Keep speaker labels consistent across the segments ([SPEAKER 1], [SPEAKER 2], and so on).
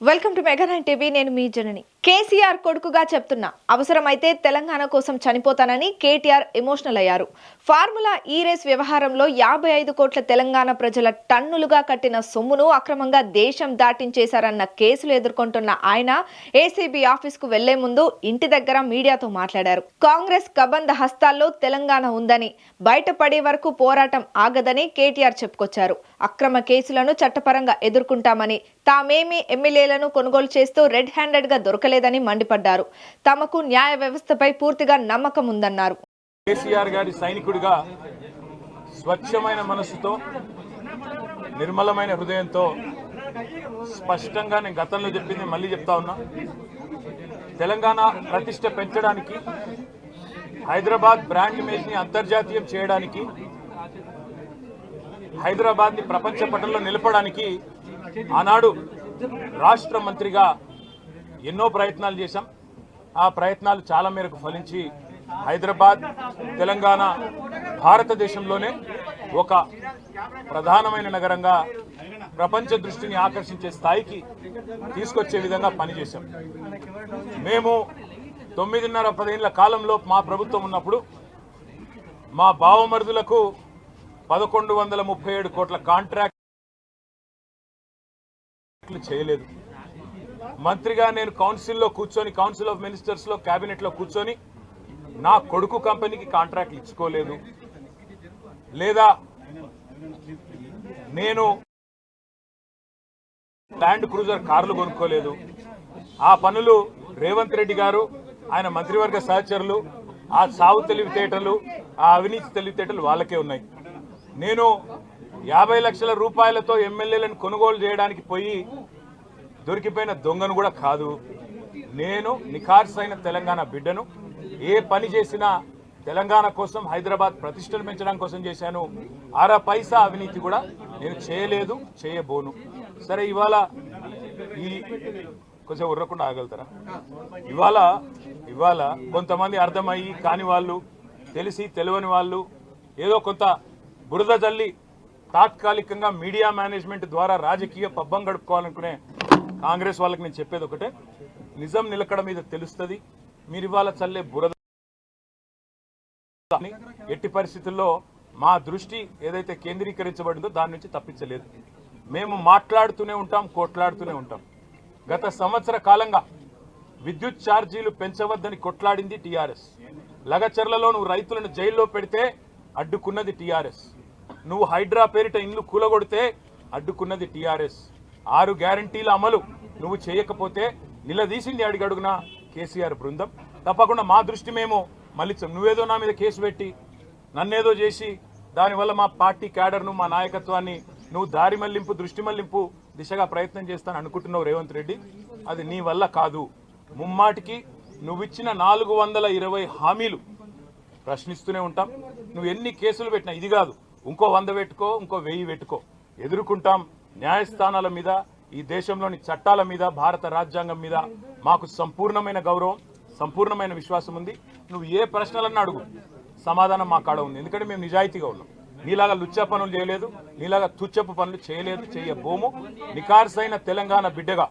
[SPEAKER 1] Welcome to mega nine TV నేను మీ జనని. కేసీఆర్ కొడుకుగా చెప్తున్నా. అవసరమైతే తెలంగాణ కోసం చనిపోతానని కేటీఆర్ ఎమోషనల్ అయ్యారు. ఫార్ములా ఈ రేస్ వ్యవహారంలో యాభై ఐదు కోట్ల తెలంగాణ ప్రజల టన్నులుగా కట్టిన సొమ్మును అక్రమంగా దేశం దాటించేశారన్న కేసులు ఎదుర్కొంటున్న ఆయన ఏసీబీ ఆఫీస్కు వెళ్ళే ముందు ఇంటి దగ్గర మీడియాతో మాట్లాడారు. కాంగ్రెస్ కబంధ హస్తాల్లో తెలంగాణ ఉందని బయటపడే వరకు పోరాటం ఆగదని కేటీఆర్ చెప్పుకొచ్చారు. అక్రమ కేసులను చట్టపరంగా ఎదుర్కొంటామని తామేమీ ఎమ్మెల్యేలను కొనుగోలు చేస్తూ రెడ్ హ్యాండెడ్గా దొరకలేదని మండిపడ్డారు. తమకు న్యాయ వ్యవస్థపై పూర్తిగా నమ్మకం ఉందన్నారు.
[SPEAKER 2] కేసీఆర్ గారి సైనికుడిగా స్వచ్ఛమైన మనస్సుతో నిర్మలమైన హృదయంతో స్పష్టంగా నేను గతంలో చెప్పింది మళ్ళీ చెప్తా ఉన్నా. తెలంగాణ ప్రతిష్ట పెంచడానికి హైదరాబాద్ బ్రాండ్ ఇమేజ్ని అంతర్జాతీయం చేయడానికి హైదరాబాద్ని ప్రపంచ పటంలో నిలపడానికి ఆనాడు రాష్ట్ర మంత్రిగా ఎన్నో ప్రయత్నాలు చేశాం. ఆ ప్రయత్నాలు చాలా మేరకు ఫలించి హైదరాబాద్ తెలంగాణ భారతదేశంలోనే ఒక ప్రధానమైన నగరంగా ప్రపంచ దృష్టిని ఆకర్షించే స్థాయికి తీసుకొచ్చే విధంగా పనిచేశాం. మేము తొమ్మిదిన్నర పదేళ్ళ కాలంలో మా ప్రభుత్వం ఉన్నప్పుడు మా బావమరుదులకు పదకొండు వందల ముప్పై ఏడు కోట్ల కాంట్రాక్ట్లు చేయలేదు. మంత్రిగా నేను కౌన్సిల్లో కూర్చొని కౌన్సిల్ ఆఫ్ మినిస్టర్స్లో క్యాబినెట్లో కూర్చొని నా కొడుకు కంపెనీకి కాంట్రాక్ట్లు ఇచ్చుకోలేదు. లేదా నేను ల్యాండ్ క్రూజర్ కార్లు కొనుక్కోలేదు. ఆ పనులు రేవంత్ రెడ్డి గారు ఆయన మంత్రివర్గ సహచరులు ఆ సావు తెలివితేటలు ఆ అవినీతి తెలివితేటలు వాళ్ళకే ఉన్నాయి. నేను యాభై లక్షల రూపాయలతో ఎమ్మెల్యేలను కొనుగోలు చేయడానికి పోయి దొరికిపోయిన దొంగను కూడా కాదు. నేను నిఖార్సైన తెలంగాణ బిడ్డను. ఏ పని చేసినా తెలంగాణ కోసం హైదరాబాద్ ప్రతిష్టను పెంచడం కోసం చేశాను. అర పైసా అవినీతి కూడా నేను చేయలేదు చేయబోను. సరే ఇవాళ ఈ కొంచెం ఉర్రకుండా ఆగలుగుతారా? ఇవాళ ఇవాళ కొంతమంది అర్థమయ్యి కాని వాళ్ళు తెలిసి తెలియని వాళ్ళు ఏదో కొంత బురద జల్లి తాత్కాలికంగా మీడియా మేనేజ్మెంట్ ద్వారా రాజకీయ పబ్బం గడుపుకోవాలనుకునే కాంగ్రెస్ వాళ్ళకి నేను చెప్పేది ఒకటే. నిజం నిలకడ మీద తెలుస్తుంది. మీరు ఇవాళ చల్లే బురద అని ఎట్టి పరిస్థితుల్లో మా దృష్టి ఏదైతే కేంద్రీకరించబడిందో దాని నుంచి తప్పించలేదు. మేము మాట్లాడుతూనే ఉంటాం కొట్లాడుతూనే ఉంటాం. గత సంవత్సర కాలంగా విద్యుత్ ఛార్జీలు పెంచవద్దని కొట్లాడింది టీఆర్ఎస్. లగచర్లలో నువ్వు రైతులను జైల్లో పెడితే అడ్డుకున్నది టీఆర్ఎస్. నువ్వు హైడ్రా పేరిట ఇండ్లు కూలగొడితే అడ్డుకున్నది టీఆర్ఎస్. ఆరు గ్యారంటీల అమలు నువ్వు చేయకపోతే నిలదీసింది అడిగడుగున కేసీఆర్ బృందం. తప్పకుండా మా దృష్టి మేము మళ్ళీ నువ్వేదో నా మీద కేసు పెట్టి నన్నేదో చేసి దానివల్ల మా పార్టీ క్యాడర్ను మా నాయకత్వాన్ని నువ్వు దారి మళ్ళింపు దృష్టి మళ్ళింపు దిశగా ప్రయత్నం చేస్తాను అనుకుంటున్నావు రేవంత్ రెడ్డి. అది నీ వల్ల కాదు. ముమ్మాటికి నువ్విచ్చిన నాలుగు వందల ఇరవై హామీలు ప్రశ్నిస్తూనే ఉంటాం. నువ్వు ఎన్ని కేసులు పెట్టినా ఇది కాదు. ఇంకో వంద పెట్టుకో ఇంకో వెయ్యి పెట్టుకో. ఎదుర్కొంటాం న్యాయస్థానాల మీద ఈ దేశంలోని చట్టాల మీద భారత రాజ్యాంగం మీద మాకు సంపూర్ణమైన గౌరవం సంపూర్ణమైన విశ్వాసం ఉంది. నువ్వు ఏ ప్రశ్నలన్నా అడుగు. సమాధానం మా కాడ ఉంది. ఎందుకంటే మేము నిజాయితీగా ఉన్నాం. నీలాగా లుచ్చ పనులు చేయలేదు నీలాగా తుచ్చపు పనులు చేయలేదు చేయబోము. నికార్సైన తెలంగాణ బిడ్డగా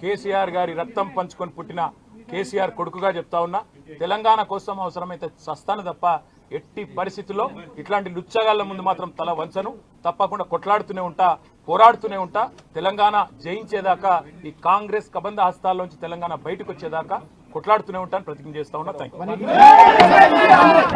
[SPEAKER 2] కేసీఆర్ గారి రక్తం పంచుకొని పుట్టిన కేసీఆర్ కొడుకుగా చెప్తా ఉన్నా తెలంగాణ కోసం అవసరమైతే సస్తాను తప్ప ఎట్టి పరిస్థితుల్లో ఇట్లాంటి లుచ్చగాళ్ళ ముందు మాత్రం తల వంచను. తప్పకుండా కొట్లాడుతూనే ఉంటా పోరాడుతూనే ఉంటా. తెలంగాణ జయించేదాకా ఈ కాంగ్రెస్ కబంధ హస్తాల్లోంచి తెలంగాణ బయటకు వచ్చేదాకా కొట్లాడుతూనే ఉంటాను ప్రతిజ్ఞ చేస్తా ఉన్నా. థ్యాంక్